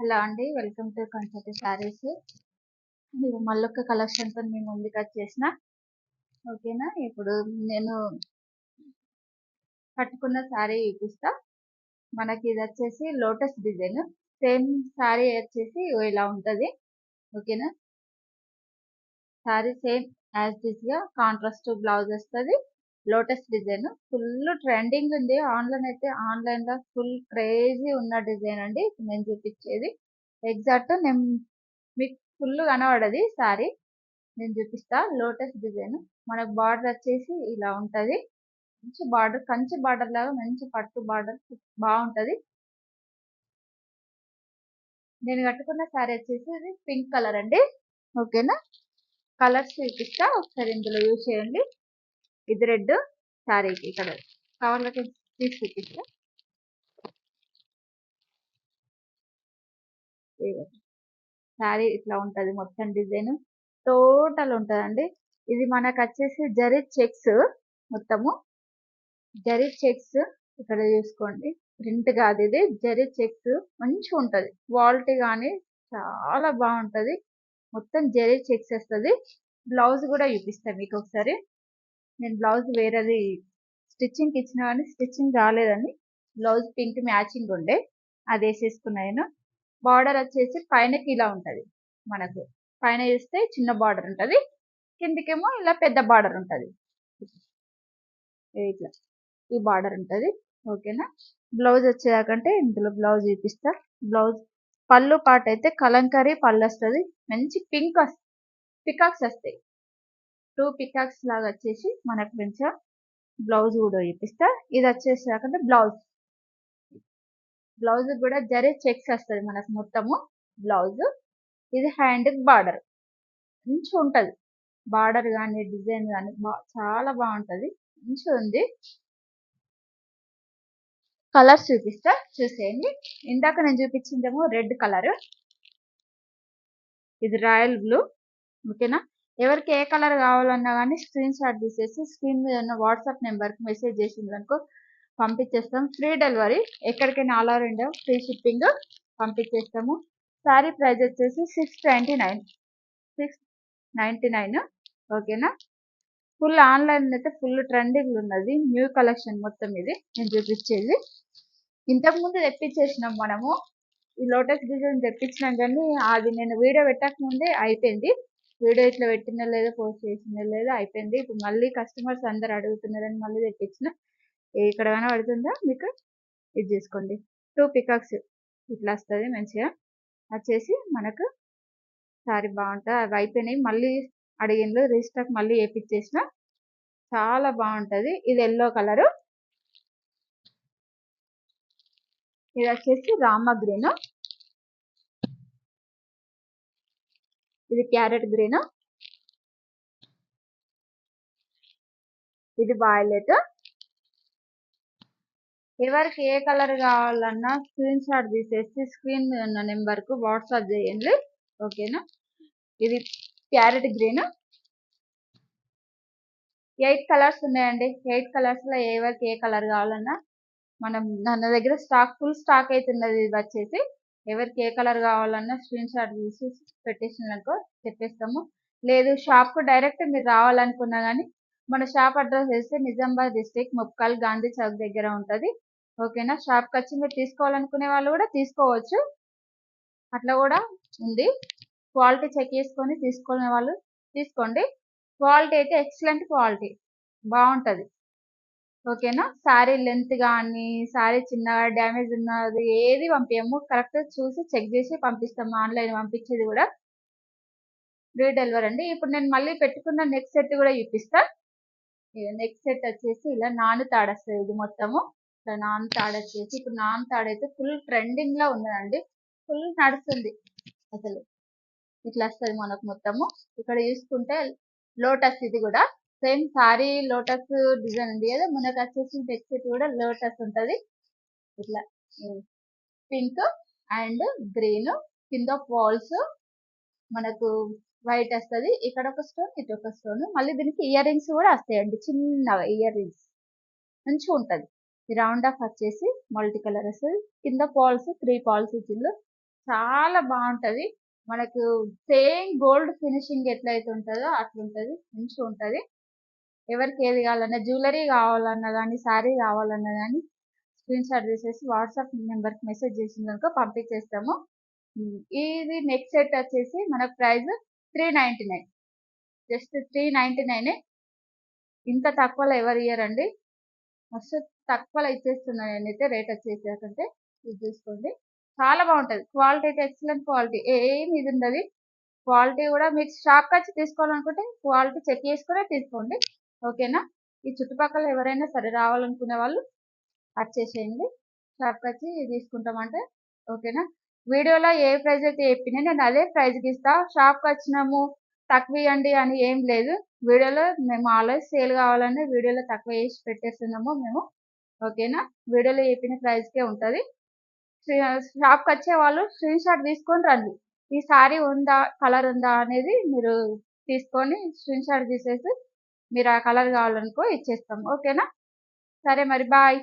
Hello అండి. Welcome to Kanchati saris. నేను మళ్ళొక్క కలెక్షన్తో మేము ముందుకు వచ్చేసిన ఓకేనా? ఇప్పుడు నేను కట్టుకున్న శారీ చూపిస్తా. మనకి ఇది వచ్చేసి లోటస్ డిజైన్. సేమ్ శారీ వచ్చేసి ఇలా ఉంటుంది. ఓకేనా? శారీ సేమ్ యాజ్గా కాంట్రాస్ట్ బ్లౌజ్ వస్తుంది. Lotus design. ఫుల్ ట్రెండింగ్ ఉంది. ఆన్లైన్ అయితే ఆన్లైన్లో ఫుల్ క్రేజీ ఉన్న డిజైన్ అండి. నేను చూపించేది. ఎగ్జాక్ట్ నేను మీకు ఫుల్ కనబడది సారీ. నేను చూపిస్తా. Lotus design. మనకు బార్డర్ వచ్చేసి ఇలా ఉంటది. మంచి బార్డర్ కంచి బార్డర్ లాగా మంచి పట్టు బార్డర్ బాగుంటది. నేను కట్టుకున్న శారీ వచ్చేసి పింక్ కలర్ అండి. ఓకేనా? కలర్స్ చూపిస్తా. ఒకసారి ఇందులో యూజ్ చేయండి. ఇది రెడ్ శారీకి ఇక్కడ. కవర్లకి తీసి చూపిస్తా శారీ ఇట్లా ఉంటది మొత్తం డిజైన్. టోటల్ ఉంటుందండి. ఇది మనకు వచ్చేసి జరీ చెక్స్ మొత్తము. జరీ చెక్స్ ఇక్కడ చూసుకోండి. ప్రింట్ కాదు ఇది. జరీ చెక్స్ మంచిగా ఉంటుంది. క్వాలిటీ కానీ చాలా బాగుంటుంది. మొత్తం జరీ చెక్స్ వస్తుంది. బ్లౌజ్ కూడా చూపిస్తాను మీకు ఒకసారి. నేను బ్లౌజ్ వేరేది స్టిచ్చింగ్కి ఇచ్చిన కానీ స్టిచ్చింగ్ రాలేదండి బ్లౌజ్ పింక్ మ్యాచింగ్ ఉండే అది వేసేసుకున్నాను బార్డర్ వచ్చేసి పైనకి ఇలా ఉంటుంది మనకు. పైన చూస్తే చిన్న బార్డర్ ఉంటుంది కిందికేమో ఇలా పెద్ద బార్డర్ ఉంటుంది. ఇట్లా ఈ బార్డర్ ఉంటుంది. ఓకేనా బ్లౌజ్ వచ్చేదాకంటే ఇందులో బ్లౌజ్ చూపిస్తా. బ్లౌజ్ పళ్ళు పాట అయితే కలంకరీ పళ్ళు వస్తుంది. మంచి పింక్ పికాక్స్ వస్తాయి. టూ పికాక్స్ లాగా వచ్చేసి మనకు కొంచెం బ్లౌజ్ కూడా చూపిస్తా. ఇది వచ్చేసాకంటే బ్లౌజ్. బ్లౌజ్ కూడా జరీ చెక్స్ వస్తుంది మనకు మొత్తము బ్లౌజ్. ఇది హ్యాండ్ బార్డర్. మంచి ఉంటుంది. బార్డర్ కానీ డిజైన్ కానీ చాలా బాగుంటుంది. మంచి ఉంది. కలర్స్ చూపిస్తా. చూసేయండి. ఇందాక నేను చూపించిందేమో రెడ్ కలర్. ఇది రాయల్ బ్లూ. ఓకేనా? ఎవరికి ఏ కలర్ కావాలన్నా కానీ స్క్రీన్ షాట్ తీసేసి స్క్రీన్ మీద ఉన్న వాట్సాప్ నెంబర్కి మెసేజ్ చేసింది అనుకో పంపించేస్తాం. ఫ్రీ డెలివరీ ఎక్కడికైనా all over India free shipping పంపించేస్తాము. Sari price వచ్చేసి six ninety nine. Six ninety nine. ఓకేనా ఫుల్ ఆన్లైన్ అయితే ఫుల్ ట్రెండింగ్ ఉన్నది. న్యూ కలెక్షన్ మొత్తం ఇది నేను చూపించేది. ఇంతకుముందు తెప్పించేసినాం మనము. ఈ లోటస్ డిజైన్ తెప్పించినాం కానీ అది నేను వీడియో పెట్టక ముందే అయిపోయింది. వీడియో ఇట్లా పెట్టిందో లేదా పోస్ట్ చేసిందో లేదా అయిపోయింది. ఇప్పుడు మళ్ళీ కస్టమర్స్ అందరు అడుగుతున్నారని మళ్ళీ తెప్పించిన. ఇక్కడ కనబడుతుందా మీకు? ఇది చేసుకోండి. టూ పికాక్స్ ఇట్లా వస్తుంది మంచిగా. వచ్చేసి మనకు సారీ బాగుంటుంది. అవి అయిపోయినాయి. మళ్ళీ అడిగిండ్రు రీస్టాక్ మళ్ళీ వేపించేసిన చాలా బాగుంటుంది. ఇది ఎల్లో కలరు ఇది వచ్చేసి రామ గ్రీన్ ఇది క్యారెట్ గ్రీన్. ఇది వాయిలెట్ ఎవరికి ఏ కలర్ కావాలన్నా స్క్రీన్ షాట్ తీసేసి స్క్రీన్ ఉన్న నెంబర్కు వాట్సాప్ చేయండి. ఓకేనా ఇది క్యారెట్ గ్రీన్. ఎయిట్ కలర్స్ ఉన్నాయండి. ఎయిట్ కలర్స్లో ఎవరికి ఏ కలర్ కావాలన్నా మనం మన దగ్గర స్టాక్ ఫుల్ స్టాక్ అయితే ఉన్నది ఇది వచ్చేసి ఎవరికి ఏ కలర్ కావాలన్నా స్క్రీన్ షాట్ తీసి పెట్టేసినాకో చెప్పేస్తాము. లేదు షాప్కు డైరెక్ట్ మీరు రావాలనుకున్నా కానీ మన షాప్ అడ్రస్ వేస్తే నిజామాబాద్ డిస్టిక్ ముప్కాల్ గాంధీ చౌక్ దగ్గర ఉంటుంది. ఓకేనా షాప్కి వచ్చి మీరు తీసుకోవాలనుకునే వాళ్ళు కూడా తీసుకోవచ్చు. అట్లా కూడా ఉంది. క్వాలిటీ చెక్ చేసుకొని తీసుకునే వాళ్ళు తీసుకోండి. క్వాలిటీ అయితే ఎక్సలెంట్ క్వాలిటీ బాగుంటుంది. ఓకేనా? శారీ లెంత్ కానీ శారీ చిన్నగా డ్యామేజ్ ఉన్నది ఏది పంపించము కరెక్ట్ చూసి చెక్ చేసి పంపిస్తాము. ఆన్లైన్ పంపించేది కూడా. ఫ్రీ డెలివరీ అండి. ఇప్పుడు నేను మళ్ళీ పెట్టుకున్న నెక్స్ట్ సెట్ కూడా చూపిస్తా. నెక్స్ట్ సెట్ వచ్చేసి ఇలా నాను తాడొస్తుంది ఇది మొత్తము. ఇట్లా నాన్ తాడు వచ్చేసి ఇప్పుడు నాన్ తాడు అయితే ఫుల్ ట్రెండింగ్లో ఉన్నదండి. ఫుల్ నడుస్తుంది అసలు. ఇట్లా వస్తుంది మనకు మొత్తము. ఇక్కడ చూసుకుంటే లోటస్ ఇది కూడా. సేమ్ సారీ లోటస్ డిజైన్ ఉంది కదా మనకు వచ్చేసి నెక్ కూడా లోటస్ ఉంటుంది. ఇట్లా పింక్ అండ్ గ్రీన్ కింద ఫాల్స్ మనకు వైట్ వస్తుంది ఇక్కడ ఒక స్టోన్ ఇటు ఒక స్టోన్. మళ్ళీ దీనికి ఇయర్ రింగ్స్ కూడా వస్తాయండి చిన్నగా ఇయర్ రింగ్స్. మంచిగా ఉంటుంది. రౌండ్ ఆఫ్ వచ్చేసి మల్టీ కలర్ వస్తుంది. కింద పాల్స్ త్రీ పాల్స్ ఇచ్చిండ్రు చాలా బాగుంటది. మనకు సేమ్ గోల్డ్ ఫినిషింగ్ ఎట్లయితే ఉంటుందో అట్లుంటది. మంచిగా ఉంటది. ఎవరికి ఏది కావాలన్నా జ్యువెలరీ కావాలన్నా కానీ శారీ కావాలన్నా కానీ స్క్రీన్ షాట్ తీసేసి వాట్సాప్ నెంబర్కి మెసేజ్ చేసిందనుకో పంపించేస్తాము. ఇది నెక్స్ట్ సెట్ వచ్చేసి మనకు price three ninety nine just three ninety నైనే ఇంత తక్కువలో ఎవరు ఇయ్యరండి? మస్తు తక్కువలో ఇచ్చేస్తున్నాను నేనైతే రేట్ వచ్చేసేకంటే ఇది చూసుకోండి. చాలా బాగుంటుంది. క్వాలిటీ అయితే ఎక్సలెంట్ క్వాలిటీ ఏమి ఇది ఉండదు. క్వాలిటీ కూడా మీరు షాప్కి వచ్చి తీసుకోవాలనుకుంటే క్వాలిటీ చెక్ చేసుకునే తీసుకోండి. ఓకేనా? ఈ చుట్టుపక్కల ఎవరైనా సరే రావాలనుకునే వాళ్ళు వచ్చేసేయండి షాప్కి వచ్చి తీసుకుంటామంటే ఓకేనా? వీడియోలో ఏ ప్రైస్ అయితే చెప్పినా నేను అదే ప్రైజ్కి ఇస్తా. షాప్కి వచ్చినాము తక్కువ ఇవ్వండి అని ఏం లేదు. వీడియోలో మేము ఆల్వేస్ సేల్ కావాలని వీడియోలో తక్కువ వేసి పెట్టేస్తున్నాము మేము. ఓకేనా? వీడియోలో చెప్పిన ప్రైస్కే ఉంటుంది. షాప్కి వచ్చే వాళ్ళు స్క్రీన్ షాట్ తీసుకొని రండి. ఈ సారీ ఉందా కలర్ ఉందా అనేది మీరు తీసుకొని స్క్రీన్ షాట్ తీసేసి మీరు ఆ కలర్ కావాలనుకో ఇచ్చేస్తాం. ఓకేనా? సరే మరి బాయ్.